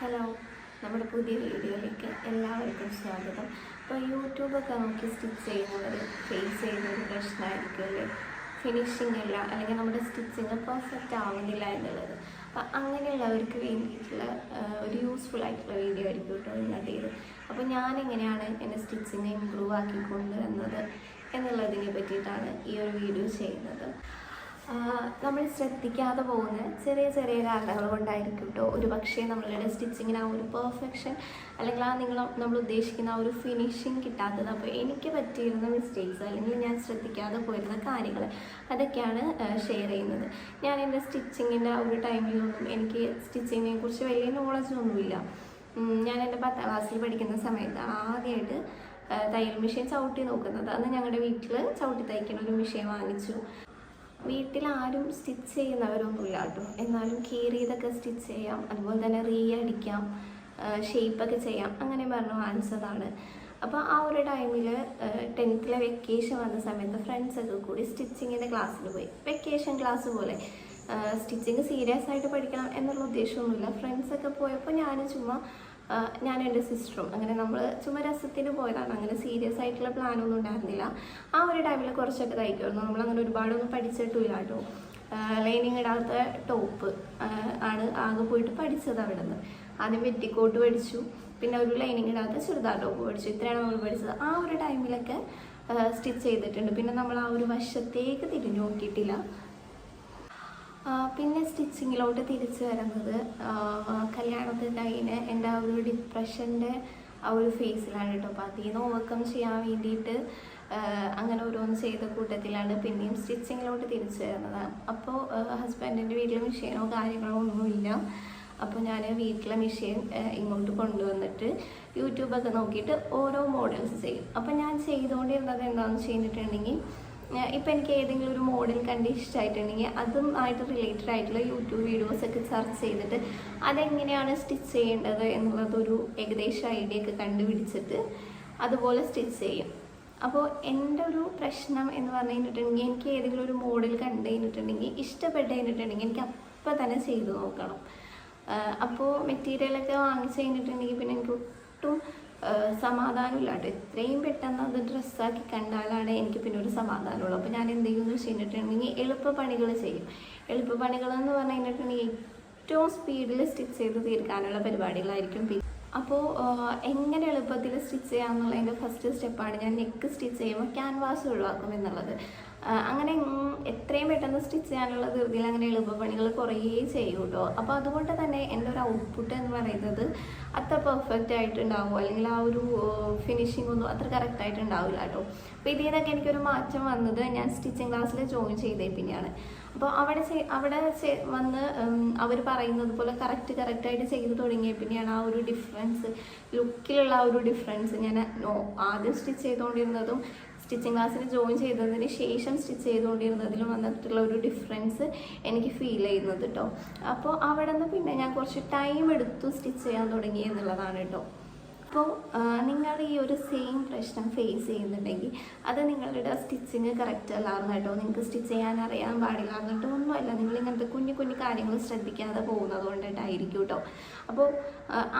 Hello നമ്മുടെ പുതിയ വീഡിയോയിലേക്ക് എല്ലാവർക്കും സ്വാഗതം. ഇപ്പോൾ യൂട്യൂബൊക്കെ നോക്കി സ്റ്റിച്ച് ചെയ്യുന്നവർ ഫേസ് ചെയ്യുന്ന ഒരു പ്രശ്നമായിരിക്കുമല്ലേ ഫിനിഷിംഗ് ഇല്ല അല്ലെങ്കിൽ നമ്മുടെ സ്റ്റിച്ചിങ് പെർഫെക്റ്റ് ആവുന്നില്ല എന്നുള്ളത്. അപ്പം അങ്ങനെയുള്ളവർക്ക് വേണ്ടിയിട്ടുള്ള ഒരു യൂസ്ഫുൾ ആയിട്ടുള്ള വീഡിയോ ആയിരിക്കും കേട്ടോ ഇന്നത്തേത് അപ്പോൾ ഞാനെങ്ങനെയാണ് എന്റെ സ്റ്റിച്ചിങ് ഇമ്പ്രൂവ് ആക്കിക്കൊണ്ടുവരുന്നത് എന്നുള്ളതിനെ പറ്റിയിട്ടാണ് ഈ ഒരു വീഡിയോ ചെയ്യുന്നത്. നമ്മൾ ശ്രദ്ധിക്കാതെ പോകുന്ന ചെറിയ ചെറിയ കാരണങ്ങൾ കൊണ്ടായിരിക്കും കേട്ടോ ഒരു പക്ഷേ നമ്മളുടെ സ്റ്റിച്ചിങ്ങിന് ആ ഒരു പെർഫെക്ഷൻ അല്ലെങ്കിൽ ആ നിങ്ങൾ നമ്മൾ ഉദ്ദേശിക്കുന്ന ആ ഒരു ഫിനിഷിങ് കിട്ടാത്തത്. അപ്പോൾ എനിക്ക് പറ്റിയിരുന്ന മിസ്റ്റേക്സ് അല്ലെങ്കിൽ ഞാൻ ശ്രദ്ധിക്കാതെ പോയിരുന്ന കാര്യങ്ങൾ അതൊക്കെയാണ് ഷെയർ ചെയ്യുന്നത്. ഞാൻ എന്റെ സ്റ്റിച്ചിങ്ങിന്റെ ആ ഒരു ടൈമിലൊന്നും എനിക്ക് സ്റ്റിച്ചിങ്ങിനെ കുറിച്ച് വലിയ നോളജൊന്നുമില്ല ഞാൻ എന്റെ പത്താം ക്ലാസ്സിൽ പഠിക്കുന്ന സമയത്ത് ആദ്യമായിട്ട് തയ്യൽ മെഷീൻ ചവിട്ടി നോക്കുന്നത്. അന്ന് ഞങ്ങളുടെ വീട്ടിൽ ചവിട്ടി തയ്ക്കുന്ന ഒരു മെഷീൻ വാങ്ങിച്ചു. വീട്ടിൽ ആരും സ്റ്റിച്ച് ചെയ്യുന്നവരൊന്നുമില്ല കേട്ടോ. എന്നാലും കീറിയതൊക്കെ സ്റ്റിച്ച് ചെയ്യാം. അതുപോലെ തന്നെ റീ അടിക്കാം ഷേപ്പൊക്കെ ചെയ്യാം. അങ്ങനെ പറഞ്ഞു വാങ്ങിച്ചതാണ്. അപ്പോൾ ആ ഒരു ടൈമിൽ ടെൻത്തിലെ വെക്കേഷൻ വന്ന സമയത്ത് ഫ്രണ്ട്സൊക്കെ കൂടി സ്റ്റിച്ചിങ്ങിന്റെ ക്ലാസ്സിൽ പോയി. വെക്കേഷൻ ക്ലാസ് പോലെ സ്റ്റിച്ചിങ് സീരിയസ് ആയിട്ട് പഠിക്കണം എന്നുള്ള ഉദ്ദേശമൊന്നുമില്ല. ഫ്രണ്ട്സൊക്കെ പോയപ്പോൾ ഞാൻ ചുമ്മാ ഞാൻ എന്റെ സിസ്റ്ററും. അങ്ങനെ നമ്മൾ ചുമ്മാ രസത്തിന് പോയതാണ്. അങ്ങനെ സീരിയസ് ആയിട്ടുള്ള പ്ലാനൊന്നും ഉണ്ടായിരുന്നില്ല. ആ ഒരു ടൈമിൽ കുറച്ചൊക്കെ തയ്ക്കുമായിരുന്നു നമ്മളങ്ങനെ ഒരുപാടൊന്നും പഠിച്ചിട്ടില്ല കേട്ടോ. ലൈനിങ് ഇടാത്ത ടോപ്പ് ആണ് ആകെ പോയിട്ട് പഠിച്ചത് അവിടെ നിന്ന് ആദ്യം വെറ്റിക്കോട്ട് പഠിച്ചു. പിന്നെ ഒരു ലൈനിങ് ഇടാത്ത ചുരിദാർ ടോപ്പ് പഠിച്ചു. ഇത്രയാണ് നമ്മൾ പഠിച്ചത്. ആ ഒരു ടൈമിലൊക്കെ സ്റ്റിച്ച് ചെയ്തിട്ടുണ്ട്. പിന്നെ നമ്മൾ ആ ഒരു വശത്തേക്ക് തിരിഞ്ഞു നോക്കിയിട്ടില്ല. പിന്നെ സ്റ്റിച്ചിങ്ങിലോട്ട് തിരിച്ചു വരുന്നത് കല്യാണത്തിന്റെ എന്റെ ആ ഒരു ഡിപ്രഷന്റെ ആ ഒരു ഫേസിലാണ് കേട്ടോ. അപ്പോൾ അതിൽ നിന്ന് ഓവർകം ചെയ്യാൻ വേണ്ടിയിട്ട് അങ്ങനെ ഓരോന്ന് ചെയ്ത കൂട്ടത്തിലാണ് പിന്നെയും സ്റ്റിച്ചിങ്ങിലോട്ട് തിരിച്ചു വരുന്നത്. അപ്പോൾ ഹസ്ബൻഡിന്റെ വീട്ടിൽ മെഷീനോ കാര്യങ്ങളോ ഒന്നുമില്ല. അപ്പോൾ ഞാൻ വീട്ടിലെ മെഷീൻ ഇങ്ങോട്ട് കൊണ്ടുവന്നിട്ട് യൂട്യൂബൊക്കെ നോക്കിയിട്ട് ഓരോ മോഡൽസ് ചെയ്യും. അപ്പോൾ ഞാൻ ചെയ്തുകൊണ്ടിരുന്നത് എന്താണെന്ന് ചെയ്തിട്ടുണ്ടെങ്കിൽ ഇപ്പം എനിക്ക് ഏതെങ്കിലും ഒരു മോഡൽ കണ്ട് ഇഷ്ടമായിട്ടുണ്ടെങ്കിൽ അതും ആയിട്ട് റിലേറ്റഡ് ആയിട്ടുള്ള യൂട്യൂബ് വീഡിയോസൊക്കെ സെർച്ച് ചെയ്തിട്ട് അതെങ്ങനെയാണ് സ്റ്റിച്ച് ചെയ്യേണ്ടത് എന്നുള്ളതൊരു ഏകദേശം ഐഡിയ ഒക്കെ കണ്ടുപിടിച്ചിട്ട് അതുപോലെ സ്റ്റിച്ച് ചെയ്യും. അപ്പോൾ എന്റെ ഒരു പ്രശ്നം എന്ന് പറഞ്ഞു കഴിഞ്ഞിട്ടുണ്ടെങ്കിൽ എനിക്ക് ഏതെങ്കിലും ഒരു മോഡൽ കണ്ടു കഴിഞ്ഞിട്ടുണ്ടെങ്കിൽ ഇഷ്ടപ്പെട്ട് കഴിഞ്ഞിട്ടുണ്ടെങ്കിൽ എനിക്ക് അപ്പം തന്നെ ചെയ്തു നോക്കണം. അപ്പോൾ മെറ്റീരിയലൊക്കെ വാങ്ങിച്ച് കഴിഞ്ഞിട്ടുണ്ടെങ്കിൽ പിന്നെ എനിക്ക് ഒട്ടും സമാധാനമില്ല. കേട്ടോ എത്രയും പെട്ടെന്ന് അത് ഡ്രസ്സാക്കി കണ്ടാലാണ് എനിക്ക് പിന്നെ ഒരു സമാധാനമുള്ളൂ. അപ്പോൾ ഞാൻ എന്തെങ്കിലും ചെയ്തിട്ടുണ്ടെങ്കിൽ എളുപ്പ പണികൾ ചെയ്യും. എളുപ്പ പണികൾ എന്ന് പറഞ്ഞു കഴിഞ്ഞിട്ടുണ്ടെങ്കിൽ ഏറ്റവും സ്പീഡിൽ സ്റ്റിച്ച് ചെയ്ത് തീർക്കാനുള്ള പരിപാടികളായിരിക്കും. അപ്പോൾ എങ്ങനെ എളുപ്പത്തിൽ സ്റ്റിച്ച് ചെയ്യാമെന്നുള്ളതിന്റെ ഫസ്റ്റ് സ്റ്റെപ്പാണ് ഞാൻ നെക്ക് സ്റ്റിച്ച് ചെയ്യുമ്പോൾ ക്യാൻവാസ് ഒഴിവാക്കും എന്നുള്ളത്. അങ്ങനെ എത്രയും പെട്ടെന്ന് സ്റ്റിച്ച് ചെയ്യാനുള്ള ധൃതിയിൽ അങ്ങനെ എളുപ്പപ്പണികൾ കുറേ ചെയ്യും കേട്ടോ അപ്പോൾ അതുകൊണ്ട് തന്നെ എന്റെ ഒരു ഔട്ട്പുട്ട് എന്ന് പറയുന്നത് അത്ര പെർഫെക്റ്റ് ആയിട്ടുണ്ടാവും അല്ലെങ്കിൽ ആ ഒരു ഫിനിഷിംഗ് ഒന്നും അത്ര കറക്റ്റായിട്ട് ഉണ്ടാവില്ല കേട്ടോ അപ്പോൾ ഇതിൽ നിന്നൊക്കെ എനിക്കൊരു മാറ്റം വന്നത് ഞാൻ സ്റ്റിച്ചിങ് ക്ലാസ്സിൽ ജോയിൻ ചെയ്തേ പിന്നെയാണ്. അപ്പോൾ അവിടെ അവിടെ വന്ന് അവർ പറയുന്നത് പോലെ കറക്റ്റ് കറക്റ്റായിട്ട് ചെയ്ത് തുടങ്ങിയ പിന്നെയാണ് ആ ഒരു ഡിഫറൻസ് ലുക്കിലുള്ള ആ ഒരു ഡിഫറൻസ് ഞാൻ ആദ്യം സ്റ്റിച്ച് ചെയ്തുകൊണ്ടിരുന്നതും സ്റ്റിച്ചിങ് ക്ലാസ്സിൽ ജോയിൻ ചെയ്തതിന് ശേഷം സ്റ്റിച്ച് ചെയ്തുകൊണ്ടിരുന്നതിലും വന്നിട്ടുള്ള ഒരു ഡിഫറൻസ് എനിക്ക് ഫീൽ ചെയ്യുന്നത് കേട്ടോ അപ്പോൾ അവിടെ നിന്ന് പിന്നെ ഞാൻ കുറച്ച് ടൈം എടുത്തു സ്റ്റിച്ച് ചെയ്യാൻ തുടങ്ങി എന്നുള്ളതാണ് കേട്ടോ അപ്പോൾ നിങ്ങൾ ഈ ഒരു സെയിം പ്രശ്നം ഫേസ് ചെയ്യുന്നുണ്ടെങ്കിൽ അത് നിങ്ങളുടെ സ്റ്റിച്ചിങ് കറക്റ്റ് അല്ലായിരുന്നു കേട്ടോ നിങ്ങൾക്ക് സ്റ്റിച്ച് ചെയ്യാൻ അറിയാൻ പാടില്ലാന്നിട്ട് ഒന്നുമല്ല. നിങ്ങൾ ഇങ്ങനത്തെ കുഞ്ഞു കുഞ്ഞു കാര്യങ്ങൾ ശ്രദ്ധിക്കാതെ പോകുന്നത് കൊണ്ടിട്ടായിരിക്കും കേട്ടോ അപ്പോൾ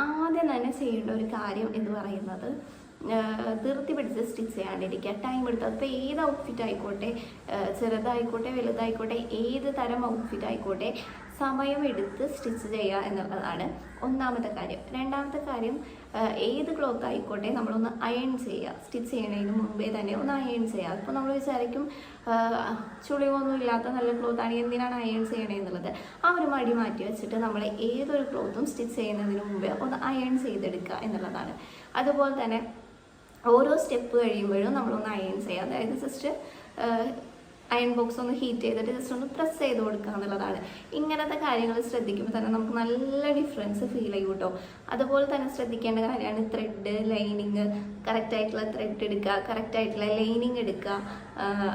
ആദ്യം തന്നെ ചെയ്യേണ്ട ഒരു കാര്യം എന്ന് പറയുന്നത് ധൃതി പിടിച്ച് സ്റ്റിച്ച് ചെയ്യാണ്ടിരിക്കുക ടൈം എടുത്ത് അതിപ്പോൾ ഏത് ഔട്ട്ഫിറ്റ് ആയിക്കോട്ടെ ചെറുതായിക്കോട്ടെ വലുതായിക്കോട്ടെ ഏത് തരം ഔട്ട്ഫിറ്റ് ആയിക്കോട്ടെ സമയമെടുത്ത് സ്റ്റിച്ച് ചെയ്യുക എന്നുള്ളതാണ് ഒന്നാമത്തെ കാര്യം. രണ്ടാമത്തെ കാര്യം ഏത് ക്ലോത്ത് ആയിക്കോട്ടെ നമ്മളൊന്ന് അയൺ ചെയ്യുക. സ്റ്റിച്ച് ചെയ്യണതിന് മുമ്പേ തന്നെ ഒന്ന് അയൺ ചെയ്യുക. അപ്പോൾ നമ്മൾ വിചാരിക്കും ചുളിവൊന്നും ഇല്ലാത്ത നല്ല ക്ലോത്ത് ആണ് എന്തിനാണ് അയൺ ചെയ്യണേ എന്നുള്ളത്? ആ ഒരു മടി മാറ്റി വെച്ചിട്ട് നമ്മൾ ഏതൊരു ക്ലോത്തും സ്റ്റിച്ച് ചെയ്യുന്നതിന് മുമ്പേ ഒന്ന് അയൺ ചെയ്തെടുക്കുക എന്നുള്ളതാണ്. അതുപോലെ തന്നെ ഓരോ സ്റ്റെപ്പ് കഴിയുമ്പോഴും നമ്മളൊന്ന് അയൺ ചെയ്യുക. അതായത് ജസ്റ്റ് അയൺ ബോക്സ് ഒന്ന് ഹീറ്റ് ചെയ്തിട്ട് ജസ്റ്റ് ഒന്ന് പ്രസ് ചെയ്ത് കൊടുക്കുക എന്നുള്ളതാണ്. ഇങ്ങനത്തെ കാര്യങ്ങൾ ശ്രദ്ധിക്കുമ്പോൾ തന്നെ നമുക്ക് നല്ല ഡിഫറൻസ് ഫീൽ ചെയ്യും കേട്ടോ അതുപോലെ തന്നെ ശ്രദ്ധിക്കേണ്ട കാര്യമാണ് ത്രെഡ് ലൈനിങ് കറക്റ്റായിട്ടുള്ള ത്രെഡ് എടുക്കുക കറക്റ്റായിട്ടുള്ള ലൈനിങ് എടുക്കുക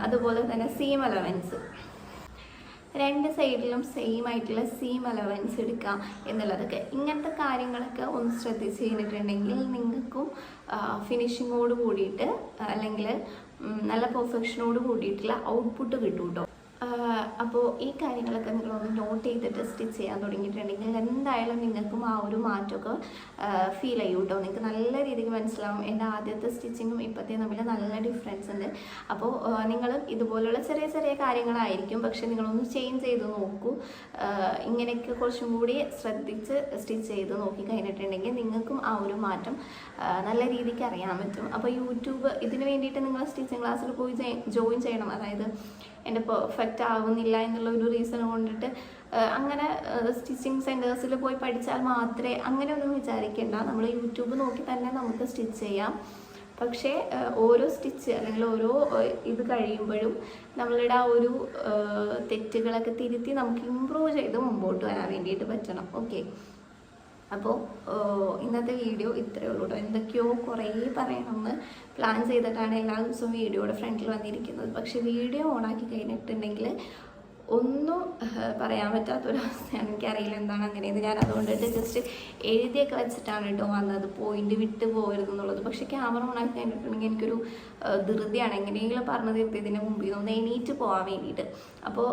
അതുപോലെ തന്നെ സീം അലവൻസ് രണ്ട് സൈഡിലും സെയിം ആയിട്ടുള്ള സീം അലവൻസ് എടുക്കാം എന്നുള്ളതൊക്കെ. ഇങ്ങനത്തെ കാര്യങ്ങളൊക്കെ ഒന്ന് ശ്രദ്ധിച്ച് കഴിഞ്ഞിട്ടുണ്ടെങ്കിൽ നിങ്ങൾക്കും ഫിനിഷിങ്ങോട് കൂടിയിട്ട് അല്ലെങ്കിൽ നല്ല പെർഫെക്ഷനോട് കൂടിയിട്ടുള്ള ഔട്ട്പുട്ട് കിട്ടും കേട്ടോ അപ്പോൾ ഈ കാര്യങ്ങളൊക്കെ നിങ്ങളൊന്ന് നോട്ട് ചെയ്തിട്ട് സ്റ്റിച്ച് ചെയ്യാൻ തുടങ്ങിയിട്ടുണ്ടെങ്കിൽ എന്തായാലും നിങ്ങൾക്കും ആ ഒരു മാറ്റമൊക്കെ ഫീൽ ചെയ്യും കേട്ടോ നിങ്ങൾക്ക് നല്ല രീതിക്ക് മനസ്സിലാവും. എന്റെ ആദ്യത്തെ സ്റ്റിച്ചിങ്ങും ഇപ്പോഴത്തെ തമ്മിൽ നല്ല ഡിഫറൻസ് ഉണ്ട്. അപ്പോൾ നിങ്ങൾ ഇതുപോലുള്ള ചെറിയ ചെറിയ കാര്യങ്ങളായിരിക്കും. പക്ഷേ നിങ്ങളൊന്ന് ചേഞ്ച് ചെയ്ത് നോക്കൂ. ഇങ്ങനെയൊക്കെ കുറച്ചും കൂടി ശ്രദ്ധിച്ച് സ്റ്റിച്ച് ചെയ്ത് നോക്കി കഴിഞ്ഞിട്ടുണ്ടെങ്കിൽ നിങ്ങൾക്കും ആ ഒരു മാറ്റം നല്ല രീതിക്ക് അറിയാൻ പറ്റും. അപ്പോൾ യൂട്യൂബ് ഇതിന് വേണ്ടിയിട്ട് നിങ്ങൾ സ്റ്റിച്ചിങ് ക്ലാസ്സിൽ പോയി ജോയിൻ ചെയ്യണം. അതായത് എന്റെ പെർഫെക്റ്റ് ആവുന്നില്ല എന്നുള്ള ഒരു റീസൺ കൊണ്ടിട്ട് അങ്ങനെ സ്റ്റിച്ചിങ് സെന്റേഴ്സിൽ പോയി പഠിച്ചാൽ മാത്രമേ അങ്ങനെ ഒന്നും വിചാരിക്കേണ്ട. നമ്മൾ യൂട്യൂബ് നോക്കി തന്നെ നമുക്ക് സ്റ്റിച്ച് ചെയ്യാം. പക്ഷേ ഓരോ സ്റ്റിച്ച് അല്ലെങ്കിൽ ഓരോ ഇത് കഴിയുമ്പോഴും നമ്മളുടെ ആ ഒരു തെറ്റുകളൊക്കെ തിരുത്തി നമുക്ക് ഇമ്പ്രൂവ് ചെയ്ത് മുമ്പോട്ട് വരാൻ വേണ്ടിയിട്ട് പറ്റണം. ഓക്കെ അപ്പോൾ ഇന്നത്തെ വീഡിയോ ഇത്രയേ ഉള്ളൂ കേട്ടോ എന്തൊക്കെയോ കുറേ പറയണമെന്ന് പ്ലാൻ ചെയ്തിട്ടാണ് എല്ലാ ദിവസവും വീഡിയോയുടെ ഫ്രണ്ടിൽ വന്നിരിക്കുന്നത്. പക്ഷേ വീഡിയോ ഓണാക്കി കഴിഞ്ഞിട്ടുണ്ടെങ്കിൽ ഒന്നും പറയാൻ പറ്റാത്തൊരവസ്ഥയാണ്. എനിക്കറിയില്ല എന്താണ് അങ്ങനെയെന്ന്. ഞാൻ അതുകൊണ്ടിട്ട് ജസ്റ്റ് എഴുതിയൊക്കെ വെച്ചിട്ടാണ് കേട്ടോ വന്നത്. പോയിന്റ് വിട്ട് പോകരുത് എന്നുള്ളത്. പക്ഷേ ക്യാമറ ആക്കി കഴിഞ്ഞിട്ടുണ്ടെങ്കിൽ എനിക്കൊരു ധൃതിയാണ്. എങ്ങനെയെങ്കിലും പറഞ്ഞു തീർത്തിയതിന് മുമ്പിൽ ഒന്ന് എണീറ്റ് പോകാൻ വേണ്ടിയിട്ട്. അപ്പോൾ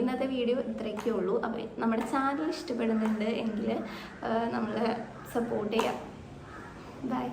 ഇന്നത്തെ വീഡിയോ ഇത്രയൊക്കെ ഉള്ളൂ. അപ്പോൾ നമ്മുടെ ചാനൽ ഇഷ്ടപ്പെടുന്നുണ്ട് എങ്കിൽ നമ്മളെ സപ്പോർട്ട് ചെയ്യാം. ബൈ